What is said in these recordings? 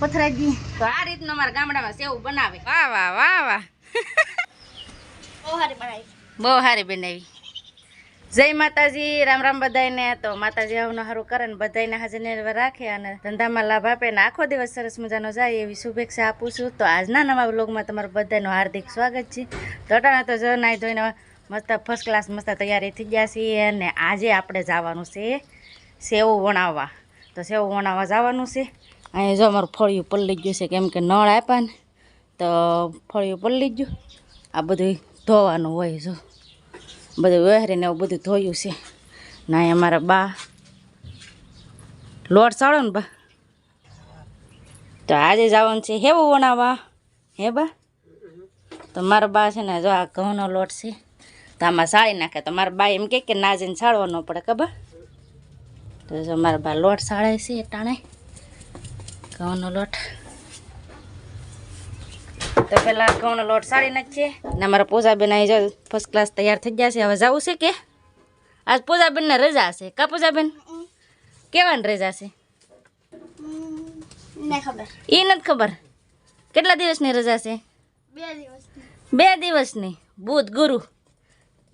પથરાજી તો આ રીતનું અમારા ગામડામાં સેવ બનાવે. વાહ વાહ વાહ વાહ. બહુ સારી બનાવી. જય માતાજી રામ રામ બધાને તો માતાજી આવનું સારું કરે ને બધાયને હાજર રાખે અને ધંધામાં લાભ આપે ને આખો દિવસ સરસ મજાનો જાય એવી શુભેચ્છા આપું છું. તો આજના નવા વ્લોગમાં તમારું બધાનું હાર્દિક સ્વાગત છે. તો અટાણા તો જો નાઈ ધોઈને મસ્ત ફર્સ્ટ ક્લાસ મસ્ત તૈયારી થઈ ગયા છીએ અને આજે આપણે જવાનું છે સેવ વણાવવા. તો સેવ વણાવવા જવાનું છે. અહીંયા જો અમારું ફળિયું પલળી ગયું છે, કેમ કે નળ આપ્યા ને, તો ફળિયું પલળી ગયું. આ બધું ધોવાનું હોય જો. બધું વહેરીને એવું બધું ધોયું છે. ના અહીં અમારા બા લોટ ચાળો ને બા. તો આજે જવાનું છે. હેવું બનાવવા હે બા? તો મારા બા છે ને જો આ ઘઉંનો લોટ છે. તો આમાં સાળી નાખે. તો મારા બા એમ કે ના જઈને સાળવો ન પડે, ખબર? તો જો મારા બા લોટ સાળે છે ટાણે. ઘઉંનો લોટ. તો પેલા ઘઉંનો લોટ સાડી નાખીએ. ને અમારા પૂજાબેન અહીં જો ફર્સ્ટ ક્લાસ તૈયાર થઈ ગયા છે. હવે જવું છે કે? આજ પૂજાબેનને રજા છે. કા પૂજાબેન? કેવાની રજા છે? એ નથી ખબર. કેટલા દિવસની રજા છે? બે દિવસની. બુધ ગુરુ.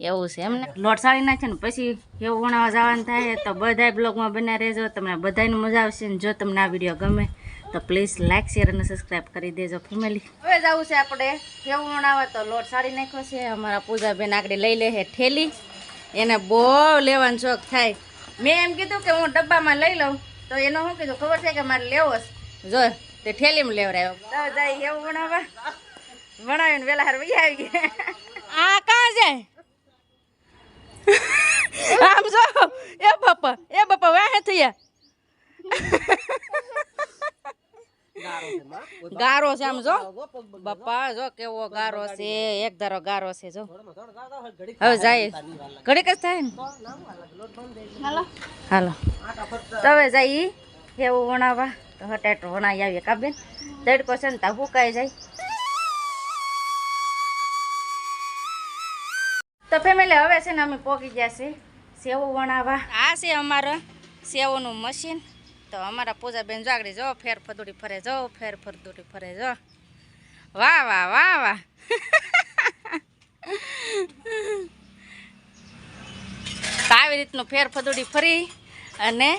એવું છે એમને. લોટ સાળી નાખે ને પછી એવું ઉણાવા જવાનું થાય તો બધા બ્લોગમાં બના રહેજો. તમને બધાને મજા આવશે ને જો તમને આ વીડિયો ગમે. તો પ્લીઝ લાઇક શેર અને સબસ્ક્રાઈબ કરી દેજો ફેમિલી હવે જવું છે આપણે. કેવું વણાવે તો લોટ સાડી નાખ્યો છે. અમારા પૂજાબેન આગળ લઈ લે છે ઠેલી. એને બહુ લેવાનો શોખ થાય. મેં એમ કીધું કે હું ડબ્બામાં લઈ લઉં. તો એનો શું કીધું? ખબર છે કે મારે લેવો જો તે ઠેલીમાં લેવરાયો તો જાય એવું વણાવવા વણાવીને વેલા હાર વહી આવી ગયા. આ કાં જાય આમ જો એ બાપા એ બાપા વાહે થયા. ગારો છે આમ જો? બાપા જો કેવો ગારો છે એક ધારો ગારો છે જો. હવે જાય. ઘડીક જ થાય ને? હાલો. તો હવે જાય એવું વણાવવા તો હટાટ વણાઈ આવીએ કાબેન તડકો છે ને તા હુકાઈ જાય. તો ફેમિલી હવે છે ને અમે પોકી ગયા છે સેવું વણાવવા આ છે અમારા સેવોનું મશીન તો અમારા પૂજાબેન જાગડી જો ફેર ફદુડી ફરે જો ફેર ફરદુડી ફરે જો. વાહ વાહ વાહ વાહ. તો આવી રીતનું ફેર ફદુડી ફરી અને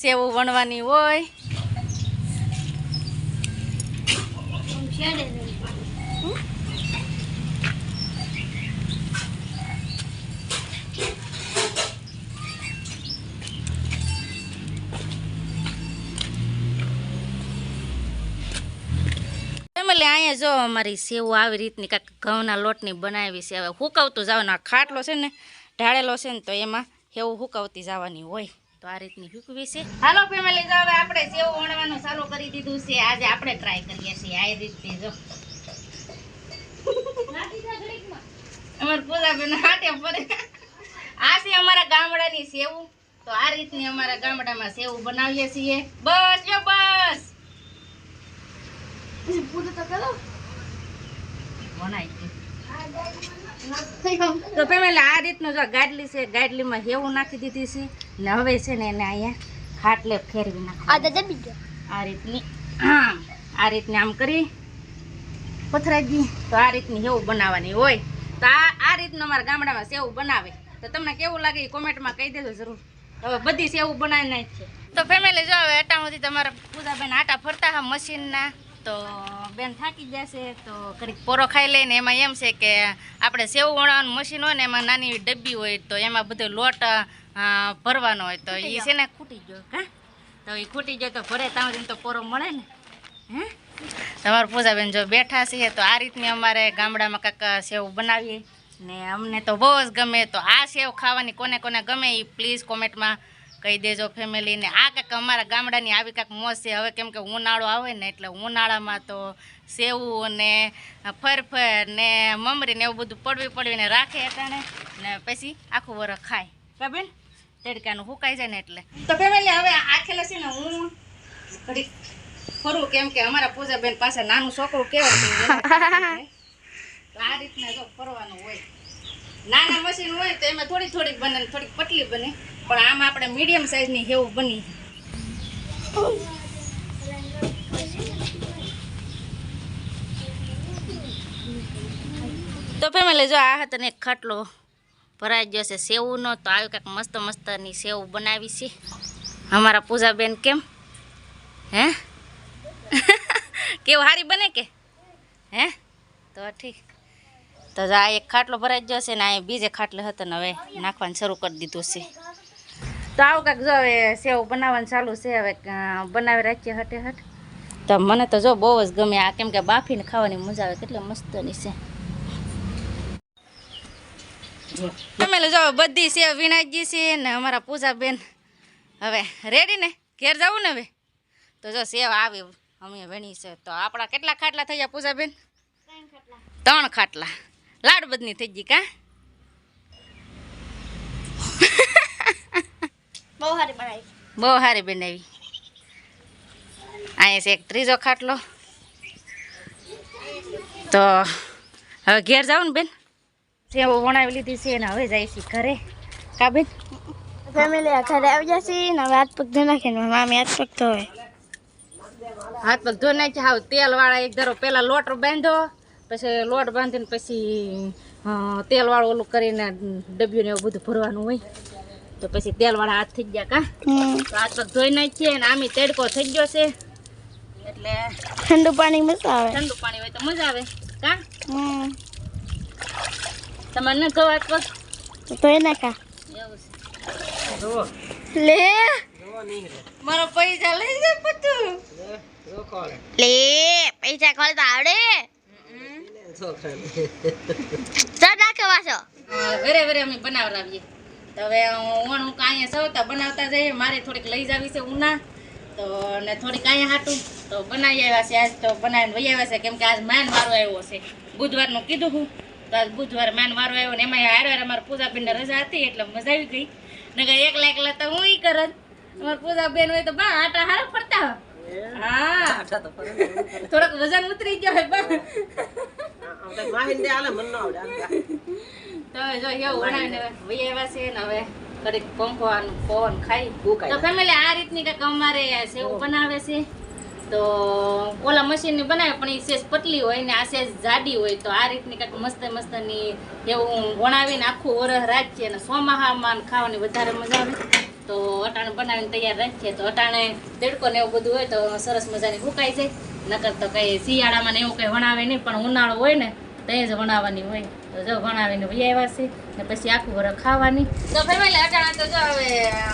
સેવું વણવાની હોય. ફેમિલી જો અમારી સેવ આવી રીતની કાંઈક ઘઉંના લોટની બનાવી છે. હવે હુકવતું જવાનું, આ ખાટલો છે ને, ઢાળેલો છે ને, તો એમાં એવું હુકવતી જવાની હોય. તો આ રીતની હુકવી છે. હાલો ફેમિલી, જો હવે આપણે સેવ વણવાનું ચાલુ કરી દીધું છે. આજે આપણે ટ્રાય કરીએ છીએ આ રીતની, જો. અમારે પૂજાબેન હાટે પડે આ છે અમારા ગામડાની સેવું. તો આ રીતની અમારા ગામડામાં સેવું બનાવીએ છીએ. બસ, જો બસ. વણાઈ ગયું તો ફેમિલી આ રીતનું જો ગાડલી છે ગાડલીમાં હેવું નાખી દીધી છે. ને હવે છે ને એને અહીંયા ખાટલે ફેરવી નાખી આ રીતની આ રીતની આમ કરી. પથરાજી તો આ રીતની હેવું બનાવવાની હોય. તો આ આ રીતનું અમારા ગામડામાં સેવ બનાવે. તો તમને કેવું લાગે એ કોમેન્ટમાં કહી દેજો જરૂર. હવે બધી સેવ બનાવી નાખી તો ફેમિલી જો હવે આટામાંથી તમારા પૂજાબેન આટા ફરતા હા મશીનના. તો બેન થાકી જશે તો ઘડીક પોરો ખાઈ લઈને એમાં એમ છે કે આપણે સેવ વણાવાનું મશીન હોય ને એમાં નાની ડબ્બી હોય તો એમાં બધો લોટ ભરવાનો હોય તો એ છે ને ખૂટી ગયો હા તો એ ખૂટી ગયો તો ભરે ત્યાં તો પોરો મળે ને હે? તમારું પૂજાબેન જો બેઠા છીએ તો આ રીતની અમારે ગામડામાં કાંક સેવ બનાવીએ. ને અમને તો બહુ જ ગમે તો આ સેવ ખાવાની કોને કોને ગમે એ પ્લીઝ કોમેન્ટમાં કહી દેજો ફેમિલીને. આ કાંઈક અમારા ગામડાની આવી કાંઈક મોજ છે. હવે કેમ કે ઉનાળો આવે ને એટલે ઉનાળામાં તો સેવું ને ફરફર ને મમરી ને એવું બધું પડવી પડવીને રાખે અટાણે. ને પછી આખું વરસ ખાય. કા બેન તડકાનું સુકાઈ જાય ને એટલે. તો ફેમિલી હવે આખેલા છે ને હું ઘડીક ફરું. કેમ કે અમારા પૂજાબેન પાસે નાનું છોકરું કેવું આ રીતના જો ફરવાનું હોય. નાના મશીન હોય તો એમાં થોડી થોડીક બને થોડીક પતલી બને. પણ આમાં આપણે મીડિયમ સાઈઝની હેવું બની. તો ફેમિલી જો આ હતો ને એક ખાટલો ભરાઈ ગયો છે સેવનો, તો આવી કાંઈક મસ્ત મસ્તની સેવ બનાવી છે. અમારા પૂજાબેન કેમ? હે? કેવું સારી બને કે? હે? તો ઠીક. તો જો આ એક ખાટલો ભરાઈ ગયો છે ને આ બીજે ખાટલે હતો ને હવે નાખવાનું શરૂ કરી દીધું છે. તો આવું કાંઈક જો હવે સેવ બનાવવાનું ચાલુ છે હવે બનાવી રાખીએ હટે હટ. તો મને તો જો બહુ જ ગમે આ કેમ કે બાફીને ખાવાની મજા આવે કેટલી મસ્તની છે. તમે જો બધી સેવ વિનાજી છે ને અમારા પૂજાબેન. હવે રેડી ને? ઘેર જવું ને હવે? તો જો સેવ આવી અમે વેણી છે. તો આપણા કેટલા ખાટલા થઈ ગયા પૂજાબેન ત્રણ ખાટલા. લાડ બધની થઈ ગઈ કા? બહુ સારી બનાવી. બહુ સારી બનાવી. અહીંયા છે એક ત્રીજો ખાટલો. તો હવે ઘેર જાવ ને બેન. સેવ વણાવી લીધી છે ને હવે જાય છે ઘરે. કા બેન? ફેમિલી ઘરે આવી જશે ને હવે હાથ પગ ધોઈ નાખીને મામી હાથ પગ ધોવે. હાથ પગ ધોઈ નાખે હાવ તેલ વાળા એક ધરો પેલા લોટ બાંધો. પછી લોટ બાંધીને પછી તેલવાળું ઓલું કરીને ડબ્યું ને એવું બધું ભરવાનું હોય. તો પછી તેલ વાળા હાથ થઈ ગયા કા? તો હાથ પગ ધોઈ નાખીએ અને આમી તડકો થઈ ગયો છે. એટલે ઠંડુ પાણી મજા આવે. ઠંડુ પાણી હોય તો મજા આવે. કા? તમારે ન ધોવા હાથ પગ ધોઈ નાખા. એવું છે. લે. મારો પૈસા લઈ જાય બધું. લે પૈસા ખોલતા આવડે. ચાલ નાખે પાછો. ઘરે ઘરે અમે બનાવડાવીએ તો હવે હું હું કાંઈ સવતા બનાવતા જઈએ. મારે થોડીક લઈ જાવી છે ઉના. તો ને થોડીક અહીંયા હાટું. તો બનાવી આવ્યા છે આજ તો બનાવીને વહી આવ્યા છે. કેમ કે આજ માન વારો આવ્યો છે. બુધવારનું કીધું હું. તો આજ બુધવારે માન વારો આવ્યો ને એમાં હારે હારે પૂજા પૂજાબેનને રજા હતી એટલે મજા આવી ગઈ. ને એકલા એકલા તો હું ઈ કરત. અમારા પૂજાબેન હોય તો બા આટા હારા ફરતા. હા? થોડોક વજન ઉતરી ગયો હોય બા. તો જો એવું બનાવીને વહી છે ને હવે કડીક પંખવાનું પવન ખાઈ. તો ફેમિલી આ રીતની કંઈક અમારે સેવ બનાવે છે. તો ઓલા મશીનની બનાવે પણ એ સેજ પતલી હોય ને આ સેજ જાડી હોય તો આ રીતની કંઈક મસ્ત મસ્તની એવું વણાવીને આખું વરસ રાખીએ અને સોમાહામાં ખાવાની વધારે મજા આવે. તો અટાણે બનાવીને તૈયાર રાખીએ. તો અટાણે દેડકો ને એવું બધું હોય તો સરસ મજાની ભૂકાઈ જાય. નકર તો કઈ શિયાળામાં ને એવું કઈ વણાવે નહીં, પણ ઉનાળો હોય ને, તો જ વણાવાની હોય. તો જો વણાવીને વહી આવ્યા છે, ને પછી આખું વરસ ખાવાની. તો ફેમિલી અટાણા તો જો હવે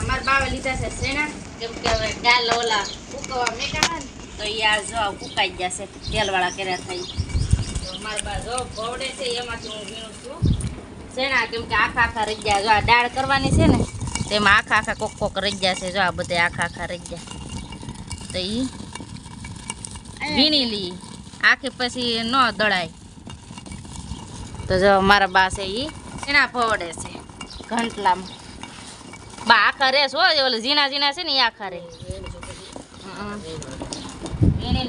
મારા બાવે લીધા છે શેણા, કેમ કે હવે દાલ ઓલા ઉકવા મેકાણા તો આ જો ઉકાઈ જશે તેલવાળા કર્યા થાય તો મારા બા જો ભવડે છે, એમાંથી હું વીણું છું. શેણા કેમ કે આખા આખા રહી ગયા, જો આ દાળ કરવાની છે ને, તેમાં આખા આખા કોક કોક રહી ગયા છે, જો આ બધે આખા આખા રહી ગયા. તો એ વીણી લઈ આખી પછી ન દળાય. તો જો મારા બા છે એ એના ફવડે છે ઘંટલામાં. બા આખા રેસ હોય ઓલે ઝીણા ઝીણા છે ને એ આખા રે.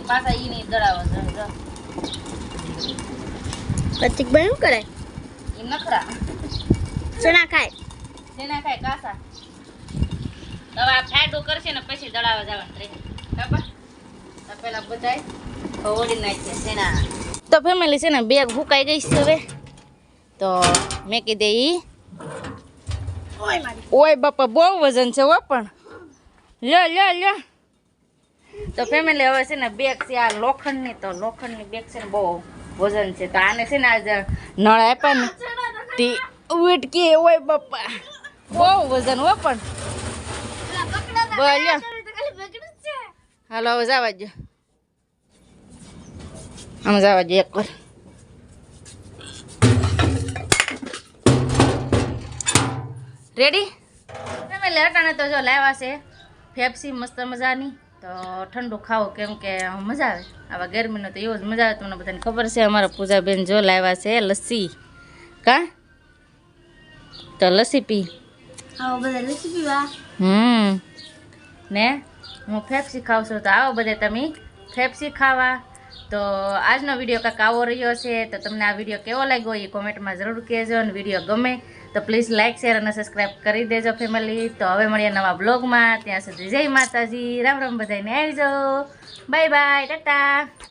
પાછા ઈ નહીં દળાવો. જો, બન્યું કરે? એ નખરા. ચણા ખાય. જેના ખાય કાસા. હવે આ ફાયદો કરશે ને પછી દળાવા જવાનું રહે. બરાબર તો ફેમિલી છે ને બેગ ભૂકાઈ ગઈ છે હવે. તો મેં કીધે ઈ ઓય બાપા બહુ વજન છે હો પણ. લ્યો લ્યો લ્યો. તો ફેમિલી હવે છે ને બેગ છે આ લોખંડની તો લોખંડની બેગ છે ને બહુ વજન છે. તો આને છે ને આજે નળ આપ્યા ને તે ઉટકી ઓય બાપા. બહુ વજન હો પણ. બોલ્યો હાલો હવે જવા દો આમ જવા એક વાર. રેડી તમે લેટાને તો જો લાવ્યા છે. ફેફસી મસ્ત મજાની. તો ઠંડુ ખાવો કેમ કે મજા આવે. આવા ગરમીનો તો એવો જ મજા આવે તમને બધાને ખબર છે. અમારા પૂજાબેન જો લાવ્યા છે લસ્સી. કા? તો લસ્સી પી. આવો બધા લસ્સી પીવા. હમ. ને? હું ફેફસી ખાઉં છું. તો આવો બધે તમે ફેફસી ખાવા. તો આજનો વીડિયો કાંક આવો રહ્યો છે. તો તમને આ વીડિયો કેવો લાગ્યો એ કોમેન્ટમાં જરૂર કહેજો અને વીડિયો ગમે તો પ્લીઝ લાઇક શેર અને સબસ્ક્રાઈબ કરી દેજો ફેમિલી. તો હવે મળીએ નવા બ્લોગમાં. ત્યાં સુધી જય માતાજી. રામ રામ બધાને આવજો. Bye bye. ટાટા.